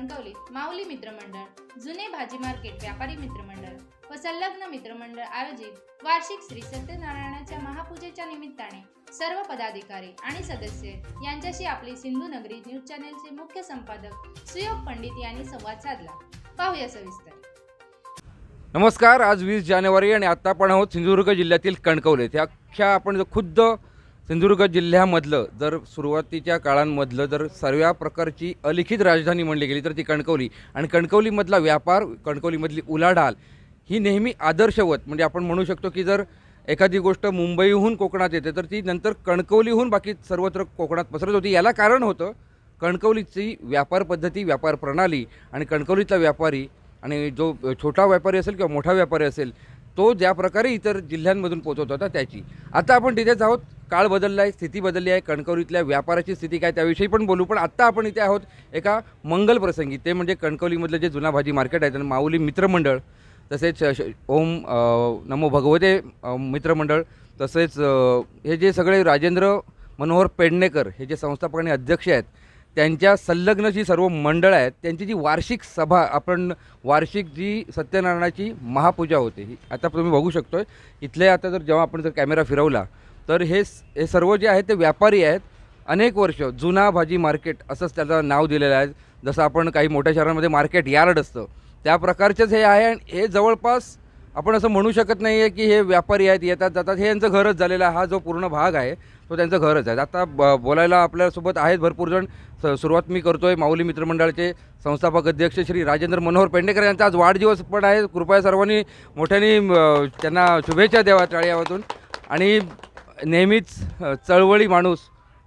कणकवली माऊली मित्रमंडळ जुने भाजी मार्केट व्यापारी मित्रमंडळ व संलग्न मित्रमंडळ आयोजित वार्षिक श्री सत्यनारायणाच्या महापूजेच्या निमित्ताने सर्व पदाधिकारी आणि सदस्य यांच्याशी आपली सिंधू नगरी न्यूज चॅनेलचे मुख्य संपादक सुयोग पंडित यांनी संवाद साधला. पाहूया सविस्तर. नमस्कार आज वीस जानेवारी आणि आता आपण आहोत सिंधुदुर्ग जिल्ह्यातील कणकवले. त्या अख्ख्या आपण खुद्द सिंधुदुर्ग जिल्ह्यामधलं जर सुरुवातीच्या काळांमधलं जर सर्व प्रकारची अलिखित राजधानी म्हणली गेली तर ती कणकवली. आणि कणकवलीमधला व्यापार कणकवलीमधली उलाढाल ही नेहमी आदर्शवत. म्हणजे आपण म्हणू शकतो की जर एखादी गोष्ट मुंबईहून कोकणात येते तर ती नंतर कणकवलीहून बाकी सर्वत्र कोकणात पसरत होती. याला कारण होतं कणकवलीची व्यापार पद्धती व्यापार प्रणाली आणि कणकवलीतला व्यापारी आणि जो छोटा व्यापारी असेल किंवा मोठा व्यापारी असेल तो ज्या प्रकारे इतर जिल्ह्यांमधून पोचवत होता त्याची. आता आपण तिथेच आहोत. काळ बदलला आहे स्थिती बदलली आहे. कणकवलीतल्या व्यापाराची स्थिती काय त्याविषयी पण बोलू. पण आत्ता आपण इथे आहोत एका मंगल प्रसंगी. ते म्हणजे कणकवलीमधलं जे जुना भाजी मार्केट आहे त्यानं माऊली मित्रमंडळ तसेच ओम नमो भगवते मित्रमंडळ तसेच हे जे सगळे राजेंद्र मनोहर पेडणेकर हे जे संस्थापक आणि अध्यक्ष आहेत त्यांच्या संलग्न जी सर्व मंडळ आहेत. त्यांची जी वार्षिक सभा आपण वार्षिक जी सत्यनारायणाची महापूजा होते ही आता तुम्ही बघू शकतोय. इथले आता जर जेव्हा आपण जर कॅमेरा फिरवला तर हे स- हे सर्व जे आहेत ते व्यापारी आहेत. अनेक वर्ष जुना भाजी मार्केट असंच त्याचं नाव दिलेलं आहे. जसं आपण काही मोठ्या शहरांमध्ये मार्केट यार्ड असतं. त्या प्रकारचेच हे आहे आणि हे जवळपास आपण असं म्हणू शकत नाही आहे की हे व्यापारी आहेत येतात जातात. हे यांचं घरच झालेलं आहे हा जो पूर्ण भाग आहे तो त्यांचं घरच आहे. आता ब बोलायला आपल्यासोबत आहेत भरपूर जण. स सुरुवात मी करतो आहे माऊली मित्रमंडळाचे संस्थापक अध्यक्ष श्री राजेंद्र मनोहर पेंडेकर यांचा. आज वाढदिवस पण आहे. कृपया सर्वांनी मोठ्याने त्यांना शुभेच्छा द्यावा टाळ्यावातून. आणि नेहमीच चळवळी माणूस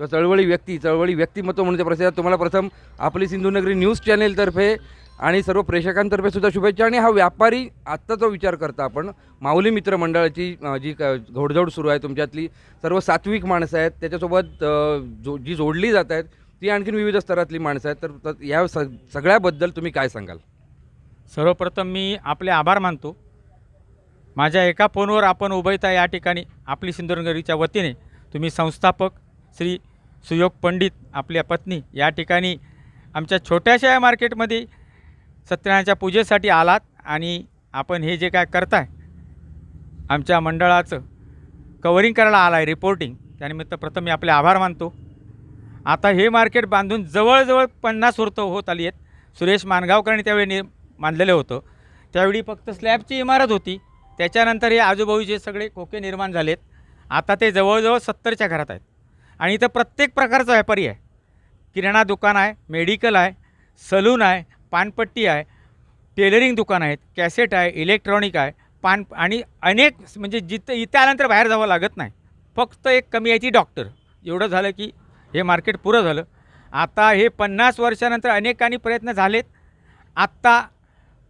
किंवा चळवळी व्यक्ती चळवळी व्यक्तिमत्व म्हणून प्रसिद्ध तुम्हाला प्रथम आपली सिंधुनगरी न्यूज चॅनेलतर्फे आणि सर्व प्रेक्षकांतर्फे सुद्धा शुभेच्छा आणि हा व्यापारी आत्ता जो विचार करता आपण माऊली मित्र मंडळाची जी क- घोडदौड सुरू आहे तुमच्यातली सर्व सात्विक माणसं आहेत. त्याच्यासोबत जो जी जोडली जात आहेत ती आणखीन विविध स्तरातली माणसं आहेत. तर तर या स सगळ्याबद्दल तुम्ही काय सांगाल? सर्वप्रथम मी आपले आभार मानतो. माझ्या एका फोनवर आपण उभयता या ठिकाणी आपली सिंधुदुर्गरीच्या वतीने तुम्ही संस्थापक श्री सुयोग पंडित आपल्या पत्नी या ठिकाणी आमच्या छोट्याशा या मार्केटमध्ये सत्यनारायणाच्या पूजेसाठी आलात आणि आपण हे जे काय करताय आमच्या मंडळाचं कवरिंग करायला आला आहे रिपोर्टिंग त्यानिमित्त प्रथम मी आपले आभार मानतो. आता हे मार्केट बांधून जवळजवळ पन्नास वृत्त होत आली आहेत. सुरेश मानगावकरांनी त्यावेळी नि बांधलेलं होतं. त्यावेळी फक्त स्लॅबची इमारत होती. त्याच्यानंतर हे आजूबाजूचे सगळे खोके निर्माण झालेत. आता ते जवळजवळ सत्तरच्या घरात आहेत. आणि इथं प्रत्येक प्रकारचा व्यापारी आहे. किराणा दुकान आहे मेडिकल आहे सलून आहे पानपट्टी आहे टेलरिंग दुकान आहेत कॅसेट आहे इलेक्ट्रॉनिक आहे पान आणि अनेक म्हणजे जिथं इथं आल्यानंतर बाहेर जावं लागत नाही. फक्त एक कमी आहे ती डॉक्टर. एवढं झालं की हे मार्केट पुरं झालं. आता हे पन्नास वर्षानंतर अनेकांनी प्रयत्न झालेत. आत्ता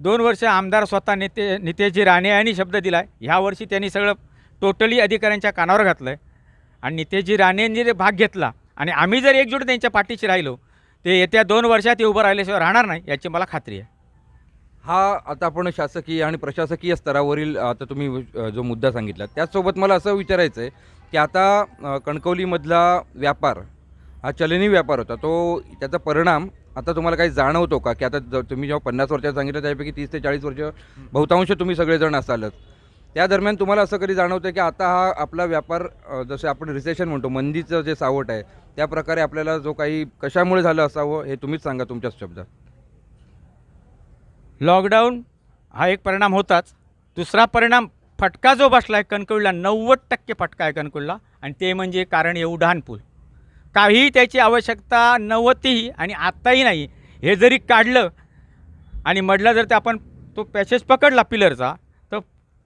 दोन वर्ष आमदार स्वतः नेते नितेशजी राणे यांनी शब्द दिला आहे ह्यावर्षी त्यांनी सगळं टोटली अधिकाऱ्यांच्या कानावर घातलं आहे आणि नितेशजी राणेंनी जर भाग घेतला आणि आम्ही जर एकजूट त्यांच्या पाठीशी राहिलो ते येत्या दोन वर्षात ते उभं राहिल्याशिवाय राहणार नाही याची मला खात्री आहे. हा आता आपण शासकीय आणि प्रशासकीय स्तरावरील आता तुम्ही जो मुद्दा सांगितला त्याचसोबत मला असं विचारायचं आहे की आता कणकवलीमधला व्यापार हा चलनी व्यापार होता तो त्याचा परिणाम आता तुम्हाला काही जाणवतो का? की आता तुम्ही जेव्हा पन्नास वर्षात सांगितलं त्यापैकी तीस ते चाळीस वर्ष बहुतांश तुम्ही सगळेजण असालच. त्या दरम्यान तुम्हाला असं कधी जाणवतं की आता हा आपला व्यापार जसे जसं आपण रिसेशन म्हणतो मंदीचं जे सावट आहे त्या प्रकारे आपल्याला जो काही कशामुळे झालं असावं हे तुम्हीच सांगा तुमच्याच शब्दात. लॉकडाऊन हा एक परिणाम होताच. दुसरा परिणाम फटका जो बसला आहे कणकवलीला नव्वद टक्के फटका आहे कणकवलीला आणि ते म्हणजे कारण येऊ डहाणपूल. काहीही त्याची आवश्यकता नव्हतीही आणि आत्ताही नाही हे जरी काढलं आणि म्हटलं जर ते आपण तो पॅसेज पकडला पिलरचा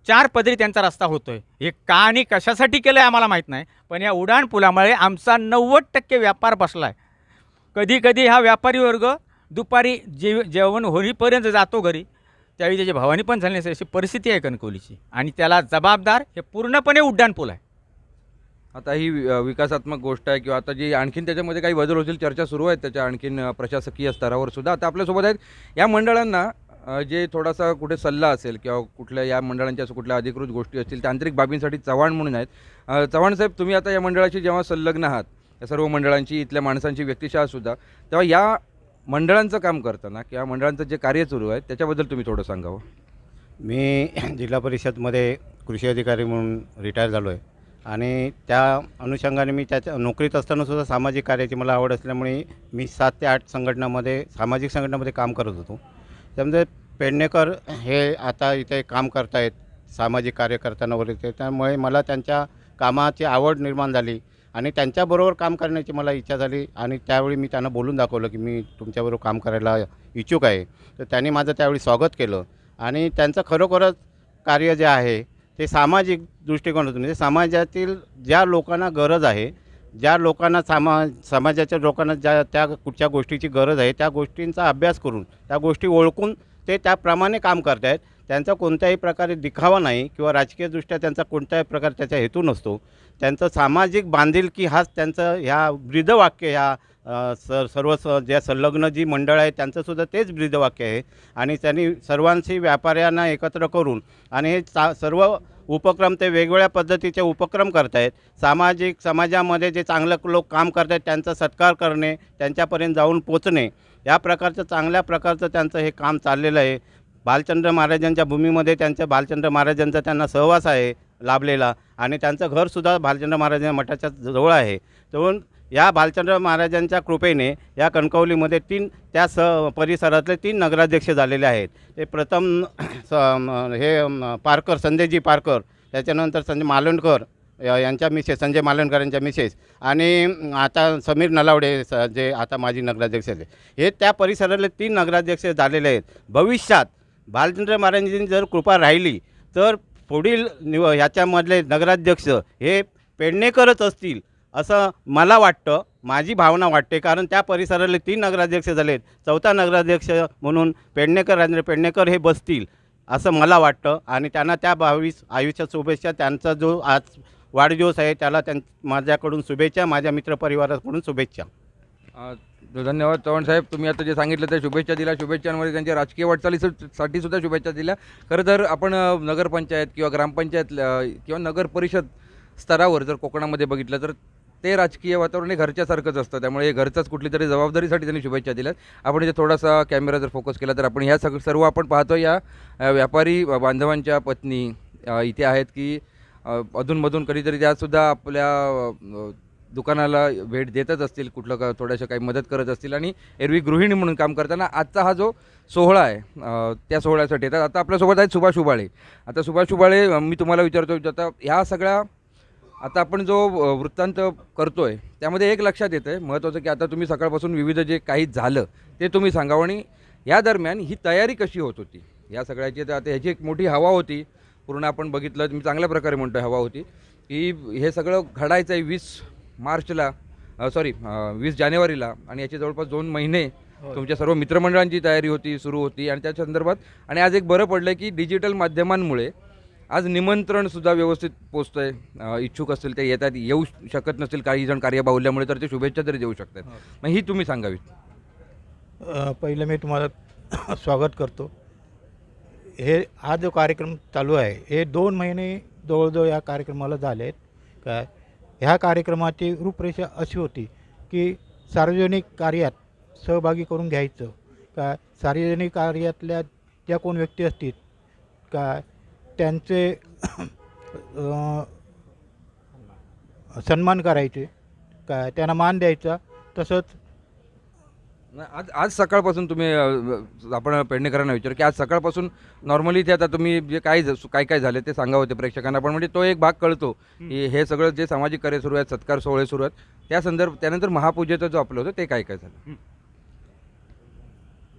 चार पदरी त्यांचा रस्ता होतो आहे हे का आणि कशासाठी केलं आहे आम्हाला माहीत नाही पण या उड्डाण पुलामुळे आमचा नव्वद टक्के व्यापार बसला आहे कधी कधी हा व्यापारी वर्ग दुपारी जेव जेवण होईपर्यंत जातो घरी. त्यावेळी त्याची भावानी पण झाली नसेल अशी परिस्थिती आहे कणकवलीची. आणि त्याला जबाबदार हे पूर्णपणे उड्डाणपूल आहे. आता ही विकासात्मक गोष्ट आहे किंवा आता जी आणखीन त्याच्यामध्ये काही बदल होतील चर्चा सुरू आहेत त्याच्या आणखीन प्रशासकीय स्तरावर सुद्धा. आता आपल्यासोबत आहेत या मंडळांना जे थोडासा कुठे सल्ला असेल किंवा कुठल्या या मंडळांच्या कुठल्या अधिकृत गोष्टी असतील तांत्रिक बाबींसाठी चव्हाण म्हणून आहेत. चव्हाण साहेब तुम्ही आता या मंडळाशी जेव्हा संलग्न आहात या सर्व मंडळांची इथल्या माणसांची व्यक्तिशः सुद्धा तेव्हा या मंडळांचं काम करताना किंवा मंडळांचं जे कार्य सुरू आहे त्याच्याबद्दल तुम्ही थोडं सांगावं. मी जिल्हा परिषदमध्ये कृषी अधिकारी म्हणून रिटायर झालो आहे. आणि त्या अनुषंगाने मी त्याच्या नोकरीत असतानासुद्धा सामाजिक कार्याची मला आवड असल्यामुळे मी सात ते आठ संघटनामध्ये सामाजिक संघटनामध्ये काम करत होतो. समजा पेडणेकर हे आता इथे काम करतायत सामाजिक कार्य करताना वगैरे ते. त्यामुळे मला त्यांच्या कामाची आवड निर्माण झाली आणि त्यांच्याबरोबर काम करण्याची मला इच्छा झाली आणि त्यावेळी मी त्यांना बोलून दाखवलं की मी तुमच्याबरोबर काम करायला इच्छुक आहे. तर त्यांनी माझं त्यावेळी स्वागत केलं आणि त्यांचं खरोखरच कार्य जे आहे ते सामाजिक दृष्टिकोनातून म्हणजे समाजातील ज्या लोकांना गरज आहे ज्या लोकांना सामा समाजाच्या लोकांना ज्या त्या कुठच्या गोष्टीची गरज आहे त्या गोष्टींचा अभ्यास करून त्या गोष्टी ओळखून ते त्याप्रमाणे काम करत आहेत त्यांचा कोणत्याही प्रकारे दिखावा नाही किंवा राजकीयदृष्ट्या त्यांचा कोणत्याही प्रकारे त्याचा हेतू नसतो. त्यांचं सामाजिक बांधिलकी हाच त्यांचं ह्या ब्रीदवाक्य ह्या स सर्व स ज्या संलग्न जी मंडळ आहे त्यांचंसुद्धा तेच ब्रीदवाक्य आहे. आणि त्यांनी सर्वांशी व्यापाऱ्यांना एकत्र करून आणि हे सा सर्व उपक्रम ते वेगवेगळ्या पद्धतीचे उपक्रम करत आहेत सामाजिक समाजामध्ये जे चांगलं लोक काम करत आहेत त्यांचा सत्कार करणे त्यांच्यापर्यंत जाऊन पोचणे या प्रकारचं चांगल्या प्रकारचं त्यांचं हे काम चाललेलं आहे. बालचंद्र महाराजांच्या भूमीमध्ये त्यांच्या बालचंद्र महाराजांचा त्यांना सहवास आहे लाभलेला आणि त्यांचं घरसुद्धा बालचंद्र महाराजांच्या मठाच्या जवळ आहे. म्हणून या भालचंद्र महाराजांच्या कृपेने या कणकवलीमध्ये तीन त्या स परिसरातले तीन नगराध्यक्ष झालेले आहेत. ते प्रथम स हे पारकर संजयजी पारकर त्याच्यानंतर संजय मालवणकर यांच्या मिसेस संजय मालवणकर यांच्या मिसेस आणि आता समीर नलावडे स जे आता माजी नगराध्यक्ष आहेत. हे त्या परिसरातले तीन नगराध्यक्ष झालेले आहेत. भविष्यात भालचंद्र महाराजांची जर कृपा राहिली तर पुढील निव ह्याच्यामधले नगराध्यक्ष हे पेडणेकरच असतील. असं मला वाटतं माझी भावना वाटते कारण त्या परिसराले तीन नगराध्यक्ष झालेत. चौथा नगराध्यक्ष म्हणून पेडणेकर राजेंद्र पेडणेकर हे बसतील असं मला वाटतं. आणि त्यांना त्या बावीस आयुष्यात शुभेच्छा त्यांचा जो आज वाढदिवस आहे त्याला त्यां माझ्याकडून शुभेच्छा माझ्या मित्रपरिवाराकडून शुभेच्छा. धन्यवाद चव्हाण साहेब. तुम्ही आता जे सांगितलं ते शुभेच्छा दिल्या. शुभेच्छांमध्ये त्यांच्या राजकीय वाटचालीसाठी सुद्धा शुभेच्छा दिल्या. खरं तर आपण नगरपंचायत किंवा ग्रामपंचायत किंवा नगर परिषद स्तरावर जर कोकणामध्ये बघितलं तर ते राजकीय वातावरण हे घरच्यासारखंच असतं. त्यामुळे घरचंच घरचाच कुठली तरी जबाबदारीसाठी त्यांनी शुभेच्छा दिल्यात. आपण इथे थोडासा कॅमेरा जर फोकस केला तर आपण ह्या सग सर्व आपण पाहतो या व्यापारी बांधवांच्या पत्नी इथे आहेत की अधूनमधून कधीतरी त्यासुद्धा आपल्या दुकानाला भेट देतच असतील कुठलं का थोड्याशा काही मदत करत असतील. आणि एरवी गृहिणी म्हणून काम करताना आजचा हा जो सोहळा आहे त्या सोहळ्यासाठी. येतात आता आपल्यासोबत आहेत सुभाष उबाळे. आता सुभाष उबाळे मी तुम्हाला विचारतो आता ह्या सगळ्या आता आपण जो वृत्तांत करतोय त्यामध्ये एक लक्षात येतं आहे महत्त्वाचं की आता तुम्ही सकाळपासून विविध जे काही झालं ते तुम्ही सांगावं आणि या दरम्यान ही तयारी कशी होत होती? या सगळ्याची तर आता ह्याची एक मोठी हवा होती. पूर्ण आपण बघितलं मी चांगल्या प्रकारे म्हणतो हवा होती. की हे सगळं घडायचं आहे वीस मार्चला सॉरी वीस जानेवारीला आणि याचे जवळपास दोन महिने तुमच्या सर्व मित्रमंडळांची तयारी होती सुरू होती आणि त्या संदर्भात आणि आज एक बरं पडलं की डिजिटल माध्यमांमुळे आज निमंत्रणसुद्धा व्यवस्थित पोचतं आहे इच्छुक असतील ते येतात येऊ शकत नसतील काही जण कार्यबाहुल्यामुळे तर ते शुभेच्छा तरी देऊ शकतात. मग ही तुम्ही सांगावीत. पहिलं मी तुम्हाला स्वागत करतो. हे हा जो कार्यक्रम चालू आहे हे दोन महिने जवळजवळ या कार्यक्रमाला झाले आहेत. काय ह्या कार्यक्रमाची रूपरेषा अशी होती की सार्वजनिक कार्यात सहभागी करून घ्यायचं. काय सार्वजनिक कार्यातल्या ज्या कोण व्यक्ती असतील काय त्यांचे अ, सन्मान करायचे. काय त्यांना मान द्यायचा. तसंच नाही, आज आज सकाळपासून तुम्ही अ, आपण पेडणेकरांना विचार की आज सकाळपासून नॉर्मली ते आता तुम्ही जे काय ज- काय काय झाले ते सांगा होते प्रेक्षकांना. पण म्हणजे तो एक भाग कळतो की हे सगळं जे सामाजिक कार्य सुरू आहेत सत्कार सोहळे सुरू आहेत त्या संदर्भ त्यानंतर महापूजेचं जो आपलं होतं ते काय काय झालं?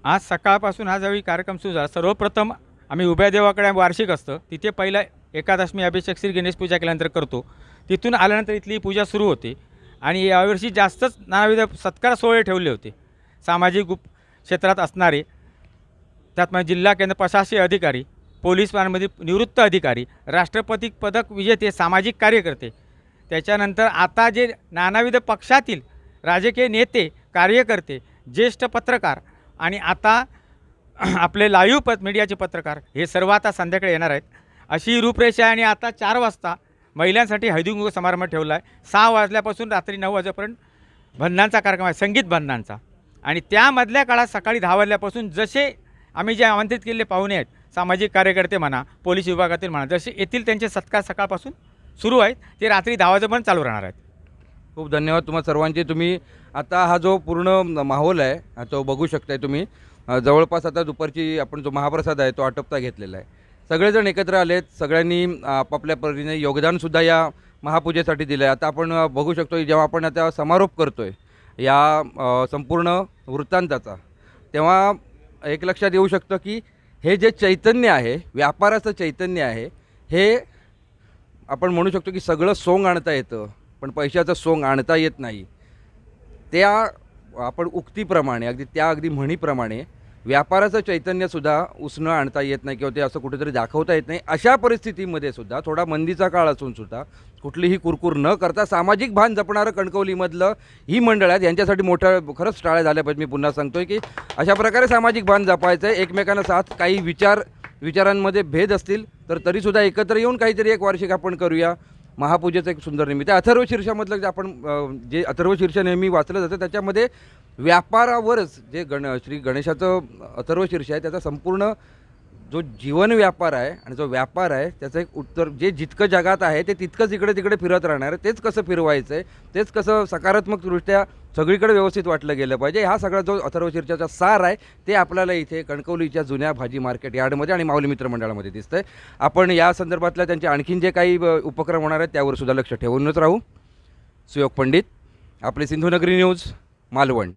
आज सकाळपासून हा ज्यावेळी कार्यक्रम सुरू झाला सर्वप्रथम आम्ही उभ्या देवाकडे वार्षिक असतं तिथे पहिला एकादशमी अभिषेक श्री गणेश पूजा केल्यानंतर करतो. तिथून आल्यानंतर इथली पूजा सुरू होते. आणि यावर्षी जास्तच नानाविध सत्कार सोहळे ठेवले होते. सामाजिक उप क्षेत्रात असणारे त्यात म्हणजे जिल्हा केंद्र प्रशासकीय अधिकारी पोलीस निवृत्त अधिकारी राष्ट्रपती पदक विजेते सामाजिक कार्यकर्ते. त्याच्यानंतर आता जे नानाविध पक्षातील राजकीय नेते कार्यकर्ते ज्येष्ठ पत्रकार आणि आता आपले लाईव्ह प मीडियाचे पत्रकार हे सर्व आता संध्याकाळी येणार आहेत. अशी रूपरेषा आहे आणि आता चार वाजता महिलांसाठी हळदीकुंकू समारंभ ठेवला आहे सहा वाजल्यापासून रात्री नऊ वाजेपर्यंत बंधनांचा कार्यक्रम आहे संगीत बंधनांचा आणि त्यामधल्या काळात सकाळी दहा वाजल्यापासून जसे आम्ही जे आमंत्रित केलेले पाहुणे आहेत सामाजिक कार्यकर्ते म्हणा पोलीस विभागातील म्हणा जसे येथील त्यांचे सत्कार सकाळपासून सुरू आहेत. ते रात्री दहा वाजेपर्यंत चालू राहणार आहेत. खूप धन्यवाद तुम्हा सर्वांचे. तुम्ही आता हा जो पूर्ण माहोल आहे तो बघू शकताय तुम्ही. जवळपास आता दुपारची आपण जो महाप्रसाद आहे तो आटोपता घेतलेला आहे. सगळेजण एकत्र आलेत सगळ्यांनी आपापल्या परीने योगदानसुद्धा या महापूजेसाठी दिलं आहे आता आपण बघू शकतो जेव्हा आपण आता समारोप करतो आहे या संपूर्ण वृत्तांताचा तेव्हा एक लक्षात येऊ शकतं की हे जे चैतन्य आहे व्यापाराचं चैतन्य आहे हे आपण म्हणू शकतो की सगळं सोंग आणता येतं. पण पैशाचं सोंग आणता येत नाही. त्या आपण उक्तीप्रमाणे अगदी त्या अगदी म्हणीप्रमाणे व्यापाराचं चैतन्यसुद्धा उसणं आणता येत नाही किंवा ते असं कुठेतरी दाखवता येत नाही. अशा परिस्थितीमध्ये सुद्धा थोडा मंदीचा काळ असून सुद्धा कुठलीही कुरकुर न करता सामाजिक भान जपणारं कणकवलीमधलं ही मंडळ आहेत यांच्यासाठी मोठ्या खरंच टाळ्या झाल्या पाहिजे मी पुन्हा सांगतो आहे की अशा प्रकारे सामाजिक भान जपायचं आहे. एकमेकांना साथ काही विचार विचारांमध्ये भेद असतील तर तरीसुद्धा एकत्र येऊन काहीतरी एक वार्षिक आपण करूया. महापूजेचं एक सुंदर निमित्त आहे. अथर्व शीर्षामधलं जे आपण जे अथर्व शीर्ष नेहमी वाचलं जातं त्याच्यामध्ये व्यापारावरच जे गण श्री गणेशाचं अथर्व शीर्ष आहे त्याचा संपूर्ण जो जीवन व्यापार आहे आणि जो व्यापार आहे त्याचं एक उत्तर जे जितकं जगात आहे ते तितकंच इकडे तिकडे फिरत राहणार आहे. तेच कसं फिरवायचं आहे तेच कसं सकारात्मकदृष्ट्या सगळीकडे व्यवस्थित वाटलं गेलं पाहिजे. हा सगळा जो अथर्व शिरच्याचा सार आहे ते आपल्याला इथे कणकवलीच्या जुन्या भाजी मार्केट यार्डमध्ये आणि माऊली मित्र मंडळामध्ये दिसतंय. आपण या संदर्भातल्या त्यांचे आणखीन जे काही उपक्रम होणार आहेत त्यावर सुद्धा लक्ष ठेवूनच राहू. सुयोग पंडित आपले सिंधुनगरी न्यूज मालवण.